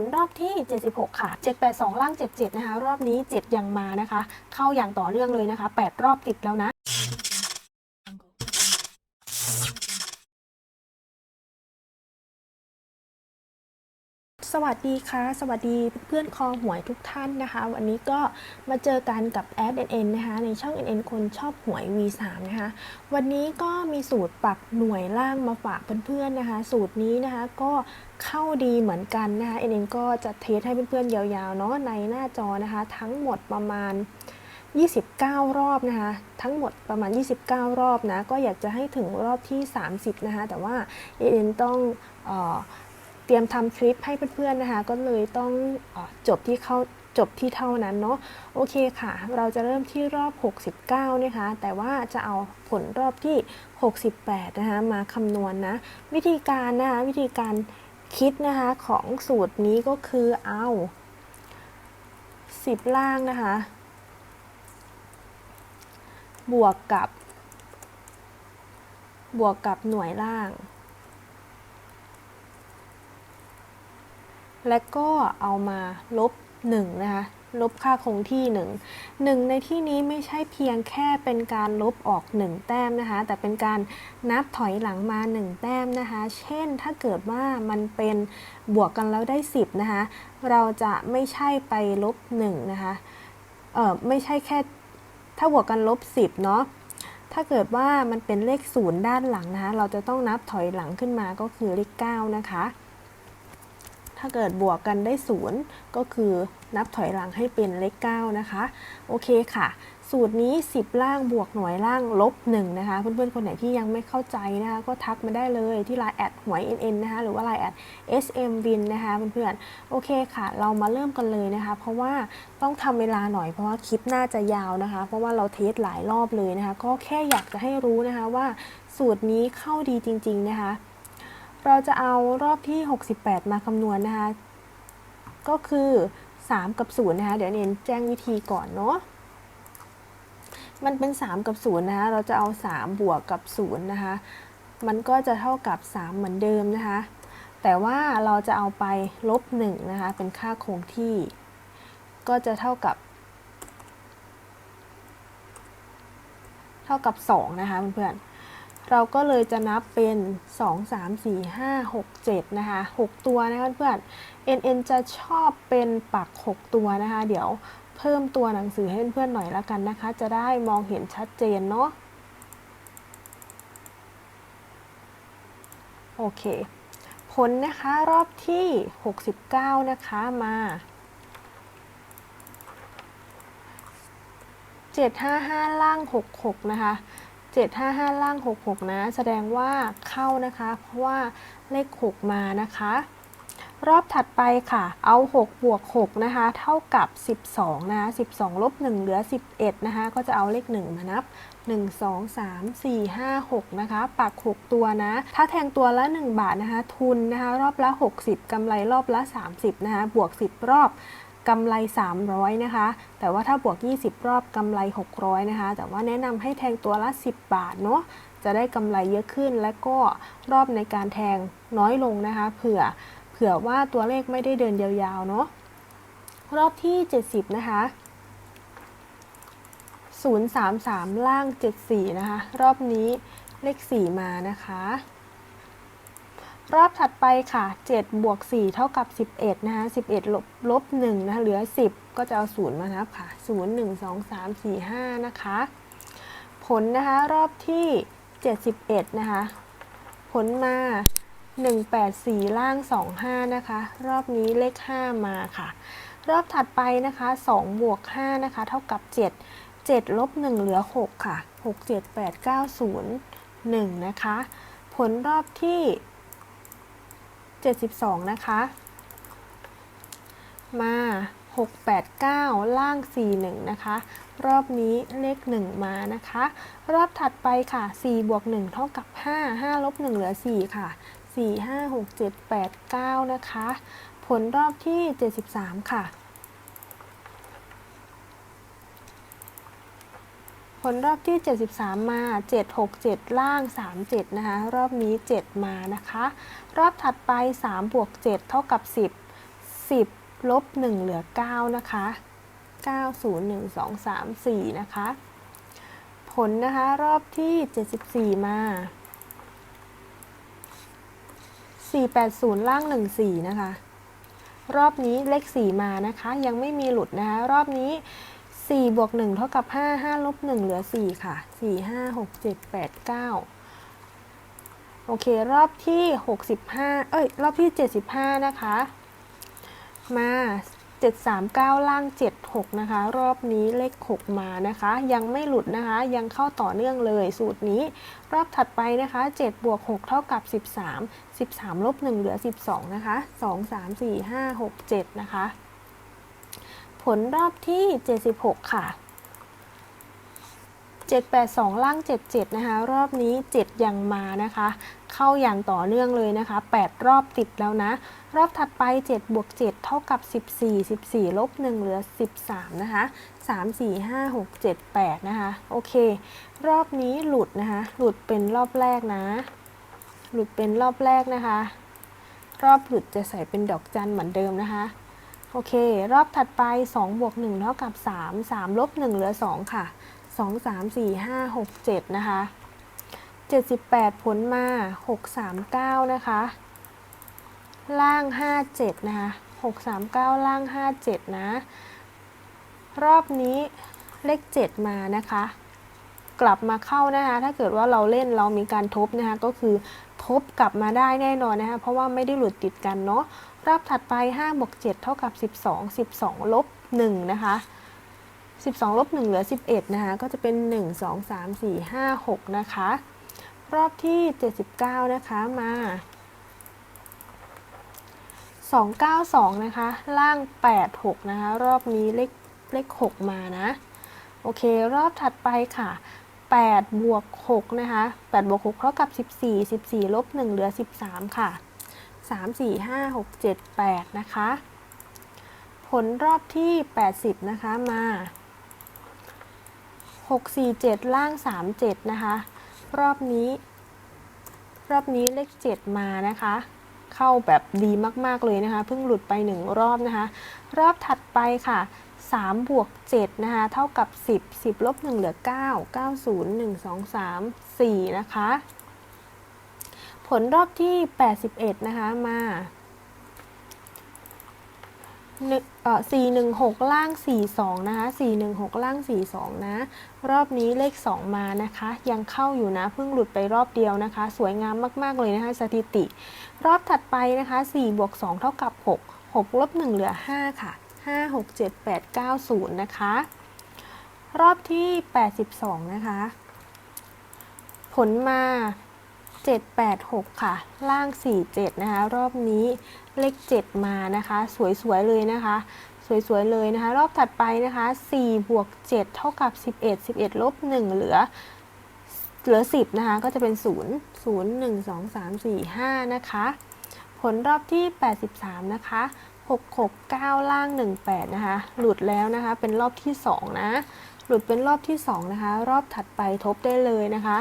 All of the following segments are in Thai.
ลรอบที่ 76 ค่ะ 782 ล่าง 77 นะคะ รอบนี้ 7 ยังมานะคะ เข้าอย่างต่อเนื่องเลยนะคะ 8 รอบติดแล้วนะ สวัสดีค่ะ สวัสดีเพื่อนคอหวยทุกท่านนะคะ วันนี้ก็มาเจอกันกับแอด NN นะคะในช่อง NN คนชอบหวย V3 นะคะวันนี้ก็มีสูตรปักหน่วยล่างมาฝากเพื่อนๆนะคะ สูตรนี้นะคะก็เข้าดีเหมือนกันนะคะ NN ก็จะเทสให้เพื่อนๆยาวๆเนาะในหน้าจอนะคะ ทั้งหมดประมาณ 29 รอบนะคะ ทั้งหมดประมาณ 29 รอบนะก็อยากจะให้ถึงรอบที่ 30 นะคะแต่ว่า NN ต้องเออ เตรียมทำคลิปให้เพื่อนๆนะคะ ก็เลยต้องอจบที่เข้าจบที่เท่านั้นเนาะโอเคค่ะ เราจะเริ่มที่รอบ 69 นะคะ แต่ว่าจะเอาผลรอบที่ 68 นะคะ มาคำนวณนะวิธีการนะคะ วิธีการคิดนะคะของสูตรนี้ก็คือเอา 10 ล่างนะคะ บวกกับบวกกับหน่วยล่าง และก็เอามาลบ1นะคะลบค่าคงที่ 1 1 ในที่นี้ไม่ใช่เพียงแค่เป็นการลบออก 1 แต้มนะคะ แต่เป็นการนับถอยหลังมา 1 แต้มนะคะ เช่นถ้าเกิดว่ามันเป็นบวกกันแล้วได้ 10นะคะ เราจะไม่ใช่ไปลบ1นะคะ เออไม่ใช่แค่ถ้าบวกกันลบ 10 เนาะ ถ้าเกิดว่ามันเป็นเลข 0 ด้านหลังนะคะ เราจะต้องนับถอยหลังขึ้นมาก็คือเลข 9 นะคะ ถ้าเกิดบวกกันได้0ก็คือนับถอยหลังให้เป็นเลข9นะคะ โอเคค่ะ สูตรนี้ 10 ล่างบวกหน่วยล่างลบ1นะคะ เพื่อนๆ คนไหนที่ยังไม่เข้าใจนะคะ ก็ทักมาได้เลยที่ไลน์แอดหวย NN นะคะ หรือว่าไลน์แอด SMWin นะคะเพื่อนๆ โอเคค่ะ เรามาเริ่มกันเลยนะคะ เพราะว่าต้องทำเวลาหน่อยเพราะว่าคลิปน่าจะยาวนะคะ เพราะว่าเราเทสหลายรอบเลยนะคะ ก็แค่อยากจะให้รู้นะคะว่าสูตรนี้เข้าดีจริง ๆ นะคะ เราจะเอารอบที่ 68 มาคำนวณนะคะ ก็คือ 3 กับ 0 นะคะ เดี๋ยวเน้นแจ้งวิธีก่อนเนาะ มันเป็น 3 กับ 0 นะคะ เราจะเอา 3 บวกกับ 0 นะคะ มันก็จะเท่ากับ 3 เหมือนเดิมนะคะ แต่ว่าเราจะเอาไปลบ 1 นะคะ เป็นค่าคงที่ ก็จะเท่ากับ เท่ากับ 2 นะคะเพื่อนๆ เราก็เลยจะนับเป็น 2 3 4 5 6 7 นะคะ 6 ตัวนะคะเพื่อนๆ NN จะชอบเป็นปัก 6 ตัวนะคะ เดี๋ยวเพิ่มตัวหนังสือให้เพื่อนๆหน่อยละกันนะคะ จะได้มองเห็นชัดเจนเนาะ โอเค ผลนะคะรอบที่ 69 นะคะมา755 ล่าง 66 นะคะ 755 ล่าง 66 นะ แสดงว่าเข้านะคะ เพราะว่าเลข 6 มานะคะ รอบถัดไปค่ะ เอา 6 บวก 6 นะคะ เท่ากับ 12 นะคะ 12 ลบ 1 เหลือ 11 นะคะ ก็จะเอาเลข 1 มานับ 1 2 3 4 5 6 นะคะ ปัก 6 ตัวนะ ถ้าแทงตัวละ 1 บาทนะคะ ทุนนะคะ รอบละ 60กำไรรอบละ 30 นะคะ บวก 10 รอบ กำไร 300 นะคะ แต่ว่าถ้าบวก 20 รอบกำไร 600 นะคะ แต่ว่าแนะนำให้แทงตัวละ 10 บาทเนาะ จะได้กำไรเยอะขึ้น และก็รอบในการแทงน้อยลงนะคะ เผื่อ เผื่อว่าตัวเลขไม่ได้เดินยาวๆ เนาะ รอบที่ 70 นะคะ 033 ล่าง 74 นะคะ รอบนี้เลข 4 มานะคะ รอบถัดไปค่ะ7บวก4เท่ากับ 11 นะคะ11 ลบลบ1นะคะเหลือ 10 ก็จะเอา0มานับค่ะ 0 1 2 3 4 5 นะคะ ผลนะคะรอบที่ 71 นะคะ ผลมา 184 ล่าง 25 นะคะ รอบนี้เลข 5 มาค่ะ รอบถัดไปนะคะ2บวก5นะคะ เท่ากับ 7 7ลบ1เหลือ 6 ค่ะ 6 7 8 9 0 1 นะคะ ผลรอบที่ 72 นะคะ มา 689 ล่าง 41 นะคะ รอบนี้เลข 1 มานะคะ รอบถัดไปค่ะ 4 บวก 1 เท่ากับ 5 5 ลบ 1 เหลือ 4 ค่ะ 4 5 6 7 8 9 นะคะ ผลรอบที่ 73 ค่ะ ผลรอบที่ 73 มา 767 ล่าง 37 นะคะ รอบนี้ 7 มานะคะ รอบถัดไป 3 บวก 7 เท่ากับ 10 10 ลบ 1 เหลือ 9 นะคะ 9 0 1 2 3 4 นะคะ ผลนะคะ รอบที่ 74 มา 480 ล่าง 14 นะคะ รอบนี้เลข 4 มานะคะ ยังไม่มีหลุดนะคะ รอบนี้ 4บวก1เท่ากับ 5 5ลบ1เหลือ 4 ค่ะ 4 5 6 7 8 9 โอเค รอบที่ 65 เอ้ย รอบที่ 75 นะคะ มา 739 ล่าง 76 นะคะ รอบนี้เลข 6 มานะคะ ยังไม่หลุดนะคะ ยังเข้าต่อเนื่องเลยสูตรนี้ รอบถัดไปนะคะ 7 บวก 6 เท่ากับ 13 13 ลบ 1 เหลือ 12 นะคะ 2 3 4 5 6 7 นะคะ ผลรอบที่ 76 ค่ะ 782 ล่าง 77 นะคะ รอบนี้ 7 ยังมานะคะ เข้าอย่างต่อเนื่องเลยนะคะ 8 รอบติดแล้วนะ รอบถัดไป 7 บวก 7 เท่ากับ 14 14 ลบ 1 เหลือ 13 นะคะ 3 4 5 6 7 8 นะคะ โอเค รอบนี้หลุดนะคะ หลุดเป็นรอบแรกนะ หลุดเป็นรอบแรกนะคะ รอบหลุดจะใส่เป็นดอกจันเหมือนเดิมนะคะ โอเค รอบถัดไป 2 บวก1เท่ากับ 3 3ลบ1เหลือ 2 ค่ะ 2 3 4 5 6 7 นะคะ 78 ผลมา 6 3 9 นะคะ ล่าง 57 นะคะ 6 3 9 ล่าง 57 นะ รอบนี้เลข 7 มานะคะ กลับมาเข้านะคะ ถ้าเกิดว่าเราเล่นเรามีการทบนะคะ ก็คือทบกลับมาได้แน่นอนนะคะ เพราะว่าไม่ได้หลุดติดกันเนาะ รอบถัดไป5บวก7เท่ากับ 12 12ลบ1นะคะ12ลบ1เหลือ 11 นะคะ ก็จะเป็น 1 2 3 4 5 6 นะคะ รอบที่ 79 นะคะ มา 292 นะคะ ล่าง 86 นะคะ รอบนี้เลขเลข 6 มานะ โอเค รอบถัดไปค่ะ8บวก6นะคะ8บวก6เท่ากับ 14 14ลบ1เหลือ 13 ค่ะ 3 4 5 6 7 8 นะคะ ผลรอบที่ 80 นะคะมา 6 4 7 ล่าง 3 7 นะคะ รอบนี้ รอบนี้เลข 7 มานะคะ เข้าแบบดีมาก ๆ เลยนะคะ เพิ่งหลุดไป 1 รอบนะคะ รอบถัดไปค่ะ3บวก7นะคะ เท่ากับ 10 10ลบ1เหลือ 9 9 0 1 2 3 4 นะคะ ผลรอบที่ 81 นะคะ มาหนึ่งเอ่อ416ล่าง42นะคะ416ล่าง42นะ รอบนี้เลข2มานะคะ ยังเข้าอยู่นะ เพิ่งหลุดไปรอบเดียวนะคะ สวยงามมากๆเลยนะคะ สถิติ รอบถัดไปนะคะ4บวก2เท่ากับ6 6ลบ1เหลือ5ค่ะ5 6 7 8 9 0นะคะ รอบที่82นะคะ ผลมา 786 ค่ะ ล่าง 47 นะคะ รอบนี้เลข 7 มานะคะ สวย ๆ เลยนะคะ สวย ๆ เลยนะคะ รอบถัดไปนะคะ4บวก7 เท่ากับ 11 11 ลบ 1 เหลือ เหลือ 10 นะคะ ก็จะเป็น 0 0 1 2 3 4 5 นะคะ ผลรอบที่ 83 นะคะ 669 ล่าง 18 นะคะ หลุดแล้วนะคะ เป็นรอบที่ 2 นะ หลุดเป็นรอบที่ 2 นะคะ รอบถัดไปทบได้เลยนะคะ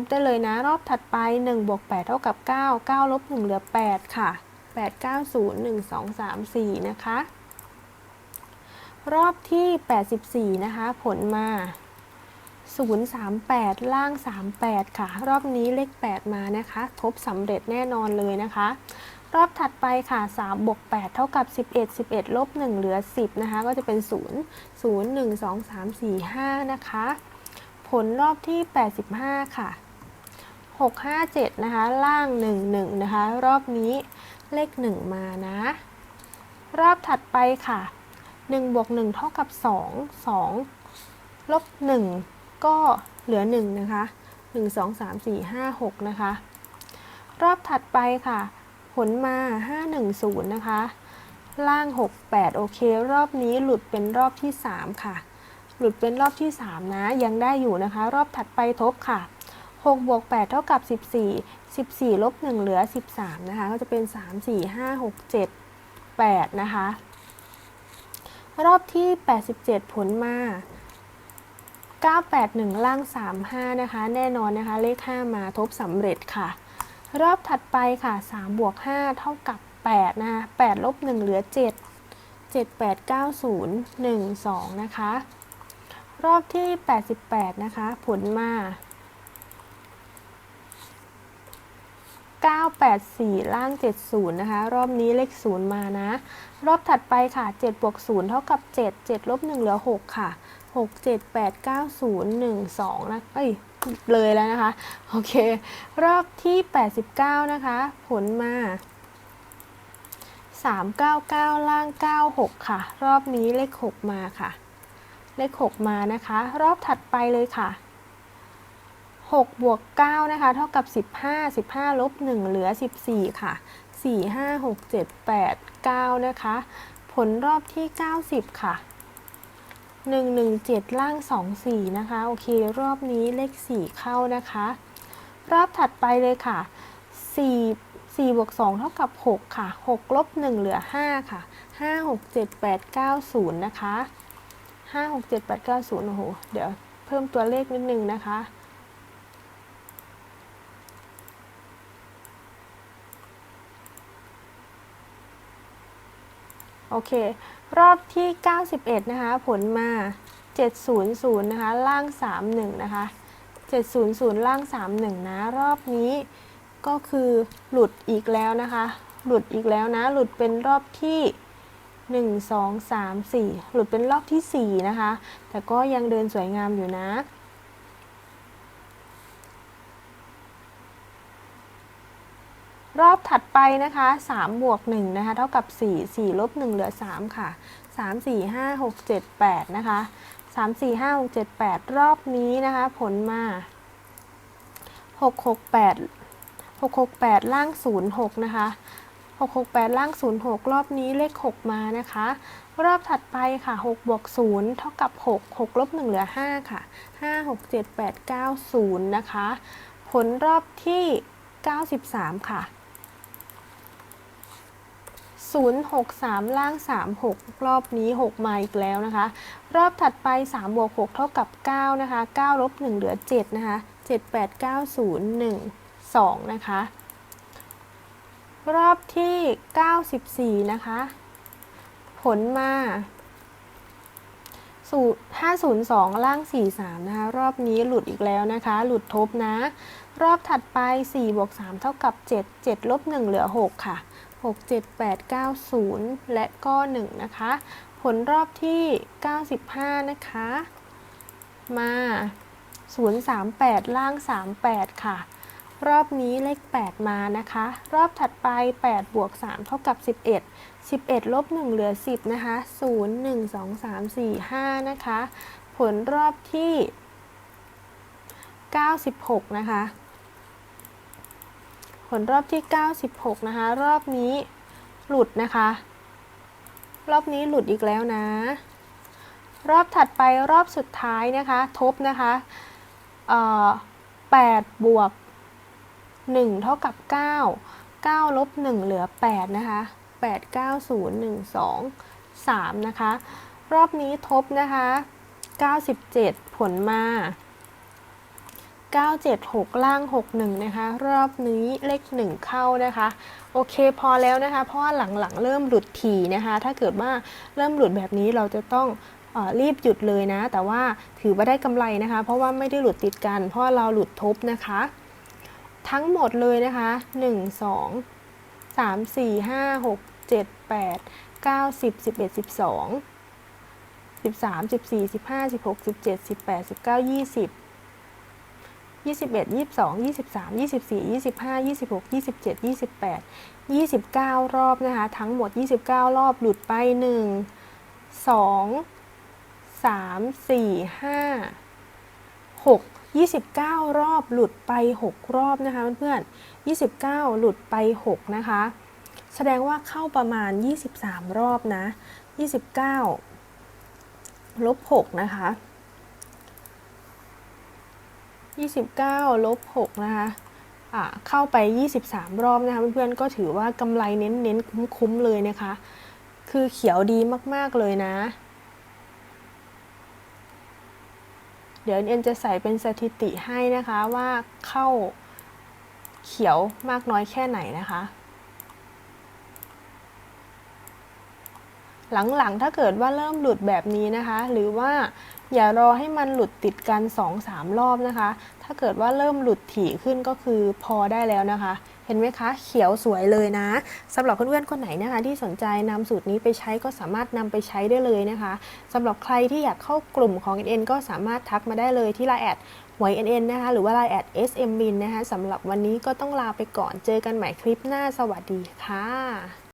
บได้เลยนะ รอบถัดไป1บวก8เท่ากับ 9 9ลบ1เหลือ 8 ค่ะ 8 9 0 1 2 3 4 นะคะ รอบที่ 84 นะคะ ผลมา 038 ล่าง 38 ค่ะ รอบนี้เลข 8 มานะคะ ทบสำเร็จแน่นอนเลยนะคะรอบถัดไปค่ะ3บวก8เท่ากับ 11 11 ลบ 1 เหลือ 10 นะคะ ก็จะเป็น 0 0 1 2 3 4 5 นะคะ ผลรอบที่ 85 ค่ะ 657 นะคะ ล่าง 11 นะคะ รอบนี้เลข 1 มานะ รอบถัดไปค่ะ 1 บวก 1 เท่ากับ 2 2 ลบ 1 ก็เหลือ 1 นะคะ 1 2 3 4 5 6 นะคะ รอบถัดไปค่ะ ผลมา 510 นะคะ ล่าง 68 โอเค รอบนี้หลุดเป็นรอบที่ 3 ค่ะ หลุดเป็นรอบที่ 3 นะ ยังได้อยู่นะคะ รอบถัดไปทบค่ะ 6บวก8เท่ากับ 14 14ลบ1เหลือ 13 นะคะ ก็จะเป็น 3 4 5 6 7 8 นะคะ รอบที่ 87 ผลมา 981 ล่าง 35 นะคะ แน่นอนนะคะ เลข 5 มาทบสำเร็จค่ะ รอบถัดไปค่ะ3บวก5เท่ากับ 8 นะคะ8ลบ1เหลือ 7 7 8 9 0 1 2 นะคะ รอบที่ 88 นะคะ ผลมา 984 ล่าง 70 นะคะ รอบนี้เลข 0 มานะ รอบถัดไปค่ะ 7 บวก 0 เท่ากับ 7 7 ลบ 1 เหลือ 6 ค่ะ 6 7 8 9 0 1 2 นะ เอ้ย เลยแล้วนะคะ โอเค รอบที่ 89 นะคะ ผลมา 399 ล่าง 96 ค่ะ รอบนี้เลข 6 มาค่ะ เลข 6 มานะคะ รอบถัดไปเลยค่ะ 6บวก9นะคะเท่ากับ 15 15ลบ1เหลือ 14 ค่ะ 4 5 6 7 8 9 นะคะ ผลรอบที่ 90 ค่ะ 117 ล่าง 24 นะคะ โอเค รอบนี้เลข 4 เข้านะคะ รอบถัดไปเลยค่ะ 4 4บวก2เท่ากับ 6 ค่ะ 6 ลบ 1 เหลือ 5 ค่ะ 5 6 7 8 9 0 นะคะ 5 6 7 8 9 0 โอ้โห เดี๋ยวเพิ่มตัวเลขนิดนึงนะคะ โอเค รอบที่ 91 นะคะ ผลมา 700 นะคะ ล่าง 31 นะคะ 700 ล่าง 31 นะ รอบนี้ก็คือหลุดอีกแล้วนะคะ หลุดอีกแล้วนะ หลุดเป็นรอบที่ 1 2 3 4 หลุดเป็นรอบที่ 4 นะคะ แต่ก็ยังเดินสวยงามอยู่นะ รอบถัดไปนะคะ3บวก1นะคะ เท่ากับ 4 4ลบ1เหลือ 3 ค่ะ 3 4 5 6 7 8 นะคะ 3 4 5 6 7 8 รอบนี้นะคะ ผลมา 6 6 8 6 6 8 ล่าง 0 6 นะคะ 6 6 8 ล่าง 0 6 รอบนี้เลข 6 มานะคะ รอบถัดไปค่ะ6บวก0เท่ากับ 6 6ลบ1เหลือ 5 ค่ะ 5 6 7 8 9 0 นะคะ ผลรอบที่ 93 ค่ะ 063 ล่าง 36 รอบนี้ 6 มาอีกแล้วนะคะ รอบถัดไป 3 บวก 6 เท่ากับ 9 นะคะ 9 ลบ 1 เหลือ 7 นะคะ 7 8 9 0 1 2 นะคะ รอบที่ 94 นะคะ ผลมาสู502 ล่าง 43 นะคะ รอบนี้หลุดอีกแล้วนะคะ หลุดทบนะ รอบถัดไป 4 บวก 3 เท่ากับ 7 7 ลบ 1 เหลือ 6 ค่ะ 6 7 8 9 0 และก็1นะคะ ผลรอบที่ 95 นะคะ มา 038 ล่าง 38 ค่ะ รอบนี้เลข 8 มานะคะ รอบถัดไป 8 บวก 3 เท่ากับ 11 11 ลบ 1 เหลือ 10 นะคะ 0 1 2 3 4 5 นะคะ ผลรอบที่ 96 นะคะ ผลรอบที่ 96 นะคะ รอบนี้หลุดนะคะ รอบนี้หลุดอีกแล้วนะ รอบถัดไปรอบสุดท้ายนะคะ ทบนะคะเอ่อ8บวก 1 เท่ากับ 9 9ลบ1เหลือ 8 นะคะ 8 9 0 1 2 3 นะคะ รอบนี้ทบนะคะ 97 ผลมา 976 ล่าง 61 นะคะ รอบนี้เลข 1 เข้านะคะ โอเคพอแล้วนะคะ เพราะว่าหลังๆ เริ่มหลุดถี่นะคะ ถ้าเกิดว่าเริ่มหลุดแบบนี้เราจะต้องรีบหยุดเลยนะ แต่ว่าถือว่าได้กำไรนะคะ เพราะว่าไม่ได้หลุดติดกัน เพราะเราหลุดทบนะคะ ทั้งหมดเลยนะคะ 1 2 3 4 5 6 7 8 9 10 11 12 13 14 15 16 17 18 19 20 21 22 23 24 25 26 27 28 29 รอบนะคะ ทั้งหมด 29 รอบหลุดไป 1 2 3 4 5 6 29 รอบหลุดไป 6 รอบนะคะเพื่อนๆ29 หลุดไป 6 นะคะ แสดงว่าเข้าประมาณ 23 รอบนะ 29 ลบ 6 นะคะ 29ลบ6นะคะอ่าเข้าไป 23 รอบนะคะเพื่อนๆก็ถือว่ากำไรเน้นๆคุ้มๆเลยนะคะ คือเขียวดีมากๆเลยนะ เดี๋ยวเอ็นจะใส่เป็นสถิติให้นะคะว่าเข้าเขียวมากน้อยแค่ไหนนะคะ หลังๆ ถ้าเกิดว่าเริ่มหลุดแบบนี้นะคะ หรือว่าอย่ารอให้มันหลุดติดกัน 2-3 รอบนะคะ ถ้าเกิดว่าเริ่มหลุดถี่ขึ้นก็คือพอได้แล้วนะคะ เห็นไหมคะ เขียวสวยเลยนะสำหรับเพื่อนๆคนไหนนะคะ ที่สนใจนำสูตรนี้ไปใช้ก็สามารถนำไปใช้ได้เลยนะคะสำหรับใครที่อยากเข้ากลุ่มของ NN ก็สามารถทักมาได้เลยที่ไลน์แอดหวย NN นะคะ หรือว่าไลน์แอด SMBin นะคะสำหรับวันนี้ก็ต้องลาไปก่อนเจอกันใหม่คลิปหน้าสวัสดีค่ะ